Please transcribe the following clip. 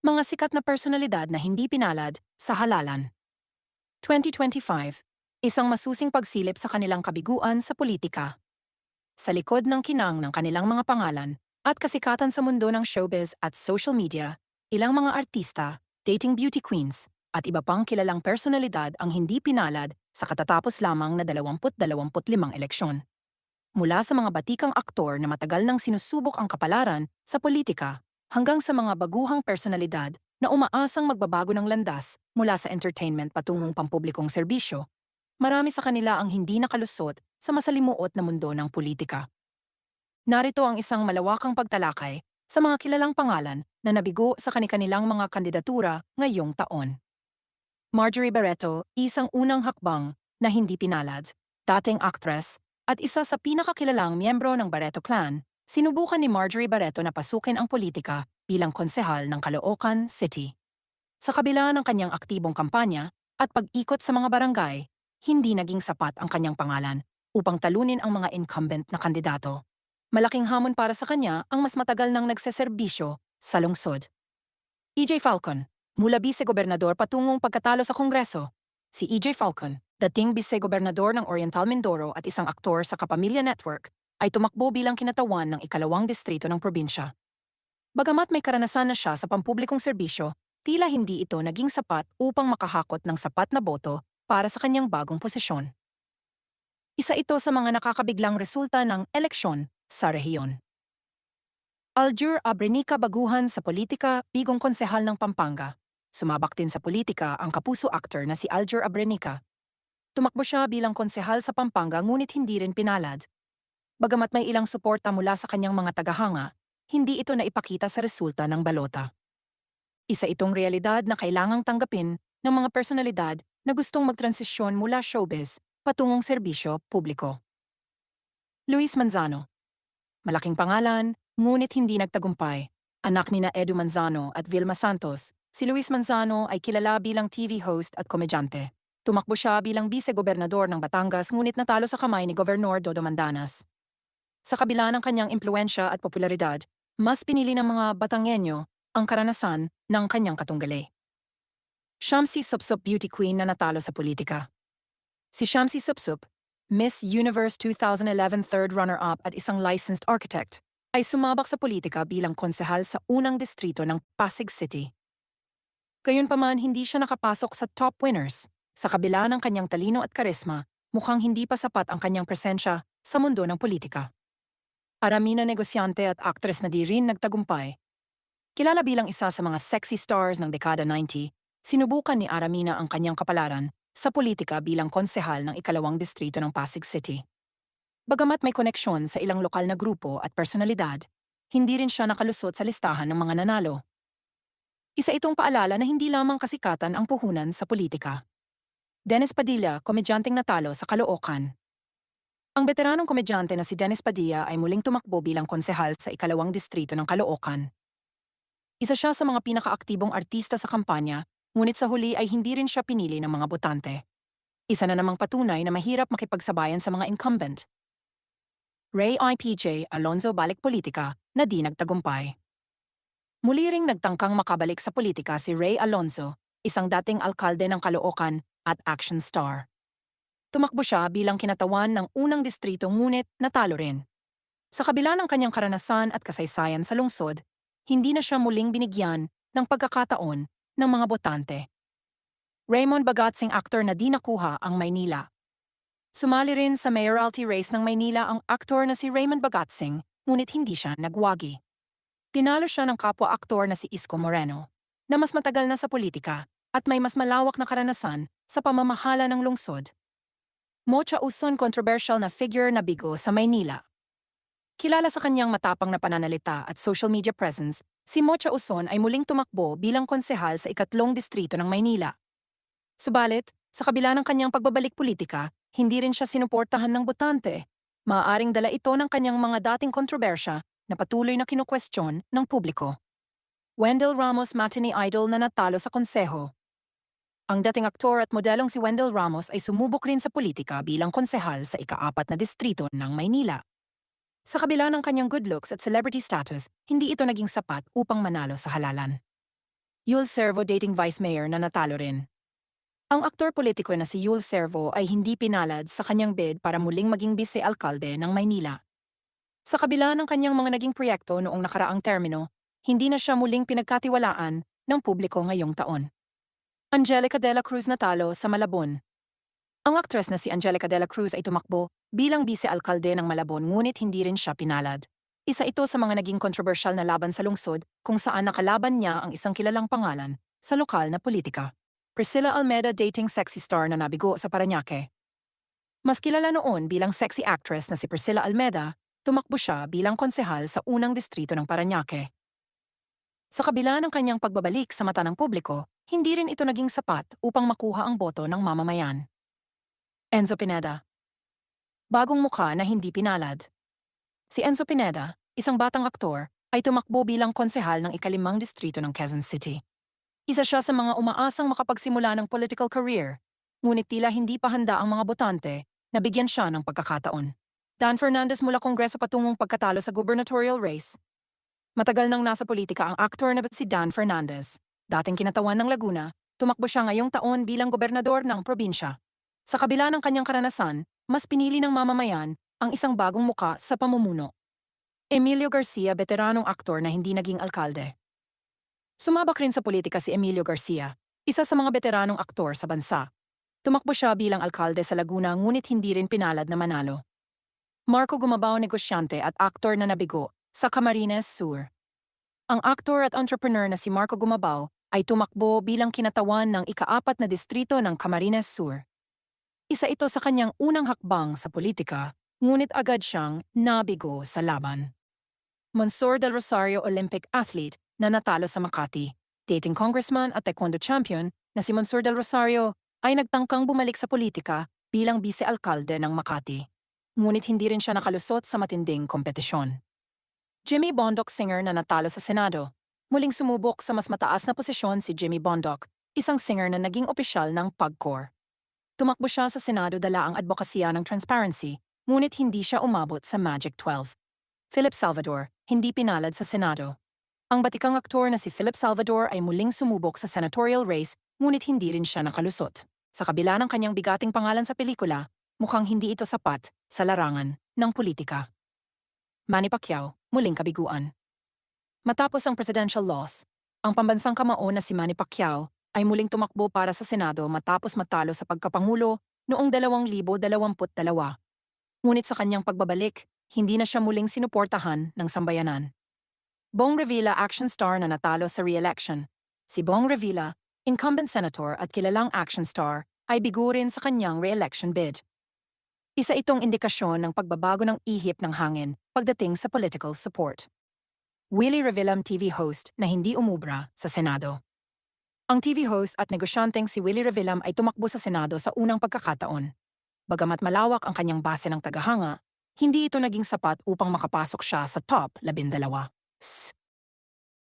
Mga sikat na personalidad na hindi pinalad sa halalan. 2025. Isang masusing pagsilip sa kanilang kabiguan sa politika. Sa likod ng kinang ng kanilang mga pangalan at kasikatan sa mundo ng showbiz at social media, ilang mga artista, dating beauty queens, at iba pang kilalang personalidad ang hindi pinalad sa katatapos lamang na 20-25 eleksyon. Mula sa mga batikang aktor na matagal nang sinusubok ang kapalaran sa politika hanggang sa mga baguhang personalidad na umaasang magbabago ng landas mula sa entertainment patungong pampublikong serbisyo, marami sa kanila ang hindi nakalusot sa masalimuot na mundo ng politika. Narito ang isang malawakang pagtalakay sa mga kilalang pangalan na nabigo sa kanilang mga kandidatura ngayong taon. Marjorie Barreto, isang unang hakbang na hindi pinalad, dating actress at isa sa pinakakilalang miyembro ng Barreto clan, sinubukan ni Marjorie Barreto na pasukin ang politika bilang konsehal ng Caloocan City. Sa kabila ng kanyang aktibong kampanya at pag-ikot sa mga barangay, hindi naging sapat ang kanyang pangalan upang talunin ang mga incumbent na kandidato. Malaking hamon para sa kanya ang mas matagal nang nagseserbisyo sa lungsod. EJ Falcon, mula vice-gobernador patungong pagkatalo sa Kongreso. Si EJ Falcon, dating vice-gobernador ng Oriental Mindoro at isang aktor sa Kapamilya Network, ay tumakbo bilang kinatawan ng ikalawang distrito ng probinsya. Bagamat may karanasan na siya sa pampublikong serbisyo, tila hindi ito naging sapat upang makahakot ng sapat na boto para sa kanyang bagong posisyon. Isa ito sa mga nakakabiglang resulta ng eleksyon sa rehiyon. Aljur Abrenica baguhan sa politika, bigong konsehal ng Pampanga. Sumabak din sa politika ang kapuso actor na si Aljur Abrenica. Tumakbo siya bilang konsehal sa Pampanga ngunit hindi rin pinalad. Bagamat may ilang suporta mula sa kanyang mga tagahanga, hindi ito naipakita sa resulta ng balota. Isa itong realidad na kailangang tanggapin ng mga personalidad na gustong magtransisyon mula showbiz patungong serbisyo publiko. Luis Manzano Malaking pangalan, ngunit hindi nagtagumpay. Anak ni na Edu Manzano at Vilma Santos, si Luis Manzano ay kilala bilang TV host at komedyante. Tumakbo siya bilang vice-gobernador ng Batangas ngunit natalo sa kamay ni Gobernador Dodo Mandanas. Sa kabila ng kanyang impluensya at popularidad, mas pinili ng mga Batangenyo ang karanasan ng kanyang katunggali. Shamsi Supsup Beauty Queen na natalo sa politika. Si Shamsi Supsup, Miss Universe 2011 third runner-up at isang licensed architect, ay sumabak sa politika bilang konsehal sa unang distrito ng Pasig City. Gayunpaman hindi siya nakapasok sa top winners. Sa kabila ng kanyang talino at karisma, mukhang hindi pa sapat ang kanyang presensya sa mundo ng politika. Arami na negosyante at aktres na di rin nagtagumpay. Kilala bilang isa sa mga sexy stars ng dekada 90, sinubukan ni Aramina ang kanyang kapalaran sa politika bilang konsehal ng ikalawang distrito ng Pasig City. Bagamat may koneksyon sa ilang lokal na grupo at personalidad, hindi rin siya nakalusot sa listahan ng mga nanalo. Isa itong paalala na hindi lamang kasikatan ang puhunan sa politika. Dennis Padilla, komedyanteng natalo sa Caloocan. Ang veteranong komedyante na si Dennis Padilla ay muling tumakbo bilang konsehal sa ikalawang distrito ng Caloocan. Isa siya sa mga pinakaaktibong artista sa kampanya, ngunit sa huli ay hindi rin siya pinili ng mga botante. Isa na namang patunay na mahirap makipagsabayan sa mga incumbent. Ray IPJ Alonzo balik politika na di nagtagumpay. Muli ring nagtangkang makabalik sa politika si Ray Alonzo, isang dating alkalde ng Caloocan at action star. Tumakbo siya bilang kinatawan ng unang distrito ngunit natalo rin. Sa kabila ng kanyang karanasan at kasaysayan sa lungsod, hindi na siya muling binigyan ng pagkakataon ng mga botante. Raymond Bagatsing actor na di nakuha ang Maynila. Sumali rin sa mayoralty race ng Maynila ang aktor na si Raymond Bagatsing ngunit hindi siya nagwagi. Tinalo siya ng kapwa-aktor na si Isko Moreno, na mas matagal na sa politika at may mas malawak na karanasan sa pamamahala ng lungsod. Mocha Uson controversial na figure na bigo sa Maynila. Kilala sa kanyang matapang na pananalita at social media presence, si Mocha Uson ay muling tumakbo bilang konsehal sa ikatlong distrito ng Maynila. Subalit, sa kabila ng kanyang pagbabalik politika, hindi rin siya sinuportahan ng botante. Maaaring dala ito ng kanyang mga dating kontrobersya na patuloy na kinukwestiyon ng publiko. Wendell Ramos matinee idol na natalo sa konseho. Ang dating aktor at modelong si Wendell Ramos ay sumubok rin sa politika bilang konsehal sa ikaapat na distrito ng Maynila. Sa kabila ng kanyang good looks at celebrity status, hindi ito naging sapat upang manalo sa halalan. Yul Servo dating vice mayor na natalo rin. Ang aktor politiko na si Yul Servo ay hindi pinalad sa kanyang bid para muling maging vice-alkalde ng Maynila. Sa kabila ng kanyang mga naging proyekto noong nakaraang termino, hindi na siya muling pinagkatiwalaan ng publiko ngayong taon. Angelica de la Cruz natalo sa Malabon. Ang aktres na si Angelica de la Cruz ay tumakbo bilang vice-alkalde ng Malabon ngunit hindi rin siya pinalad. Isa ito sa mga naging kontrobersyal na laban sa lungsod kung saan nakalaban niya ang isang kilalang pangalan sa lokal na politika. Priscilla Almeda dating sexy star na nabigo sa Paranaque. Mas kilala noon bilang sexy actress na si Priscilla Almeda, tumakbo siya bilang konsehal sa unang distrito ng Paranaque. Sa kabila ng kanyang pagbabalik sa mata ng publiko, hindi rin ito naging sapat upang makuha ang boto ng mamamayan. Enzo Pineda Bagong mukha na hindi pinalad. Si Enzo Pineda, isang batang aktor, ay tumakbo bilang konsehal ng ikalimang distrito ng Quezon City. Isa siya sa mga umaasang makapagsimula ng political career, ngunit tila hindi pa handa ang mga botante na bigyan siya ng pagkakataon. Dan Fernandez mula Kongreso patungong pagkatalo sa gubernatorial race. Matagal nang nasa politika ang aktor na si Dan Fernandez. Dating kinatawan ng Laguna, tumakbo siya ngayong taon bilang gobernador ng probinsya. Sa kabila ng kanyang karanasan, mas pinili ng mamamayan ang isang bagong muka sa pamumuno. Emilio Garcia, veteranong aktor na hindi naging alkalde. Sumabak rin sa politika si Emilio Garcia, isa sa mga veteranong aktor sa bansa. Tumakbo siya bilang alkalde sa Laguna ngunit hindi rin pinalad na manalo. Marco Gumabao negosyante at aktor na nabigo sa Camarines Sur. Ang aktor at entrepreneur na si Marco Gumabao ay tumakbo bilang kinatawan ng ikaapat na distrito ng Camarines Sur. Isa ito sa kanyang unang hakbang sa politika, ngunit agad siyang nabigo sa laban. Monsor del Rosario Olympic athlete na natalo sa Makati, dating congressman at taekwondo champion na si Monsor del Rosario ay nagtangkang bumalik sa politika bilang vice-alkalde ng Makati. Ngunit hindi rin siya nakalusot sa matinding kompetisyon. Jimmy Bondoc singer na natalo sa Senado. Muling sumubok sa mas mataas na posisyon si Jimmy Bondoc, isang singer na naging opisyal ng PAGCOR. Tumakbo siya sa Senado dala ang advokasya ng transparency, ngunit hindi siya umabot sa Magic 12. Philip Salvador, hindi pinalad sa Senado. Ang batikang aktor na si Philip Salvador ay muling sumubok sa senatorial race, ngunit hindi rin siya nakalusot. Sa kabila ng kanyang bigating pangalan sa pelikula, mukhang hindi ito sapat sa larangan ng politika. Manny Pacquiao, muling kabiguan. Matapos ang presidential loss, ang pambansang kamao na si Manny Pacquiao ay muling tumakbo para sa Senado matapos matalo sa pagkapangulo noong 2022. Ngunit sa kanyang pagbabalik, hindi na siya muling sinuportahan ng sambayanan. Bong Revilla action star na natalo sa re-election. Si Bong Revilla, incumbent senator at kilalang action star, ay bigo rin sa kanyang re-election bid. Isa itong indikasyon ng pagbabago ng ihip ng hangin pagdating sa political support. Willie Revillam TV host na hindi umubra sa Senado. Ang TV host at negosyanteng si Willie Revillam ay tumakbo sa Senado sa unang pagkakataon. Bagamat malawak ang kanyang base ng tagahanga, hindi ito naging sapat upang makapasok siya sa top labindalawa. S.